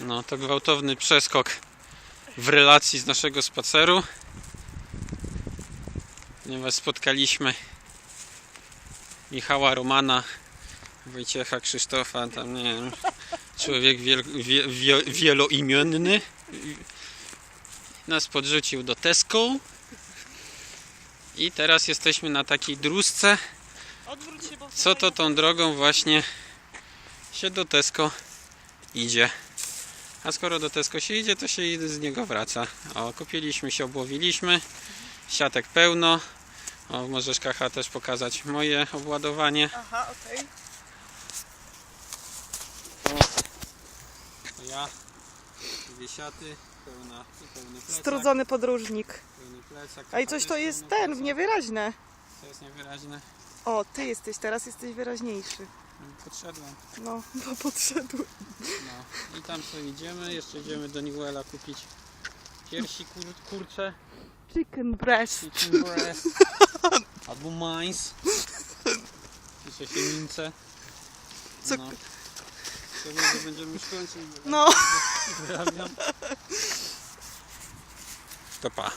No to gwałtowny przeskok w relacji z naszego spaceru. Ponieważ spotkaliśmy Michała Romana, Wojciecha Krzysztofa, tam nie wiem, człowiek wiel, wie, wie, wieloimienny. Nas podrzucił do Tesco. I teraz jesteśmy na takiej bo Co to tą drogą właśnie się do Tesco idzie. A skoro do Tesco się idzie, to się z niego wraca. O, kupiliśmy się, obłowiliśmy. Siatek pełno. O, możesz Kacha też pokazać moje obładowanie. Aha, okej. To ja, dwie siaty, pełna i pełny plecak. Strudzony podróżnik. Pełny plecak. A i coś to jest ten, niewyraźne. To jest niewyraźne. O, ty jesteś, teraz jesteś wyraźniejszy. Podszedłem. No, no podszedł. No. I tam sobie idziemy. Jeszcze idziemy do Newella kupić piersi kur, kurcze. Chicken breast. Chicken breast. Albo mais. Jeszcze się mince. Co- No. Że będziemy już kończyć. No. Pozdrawiam. To pa.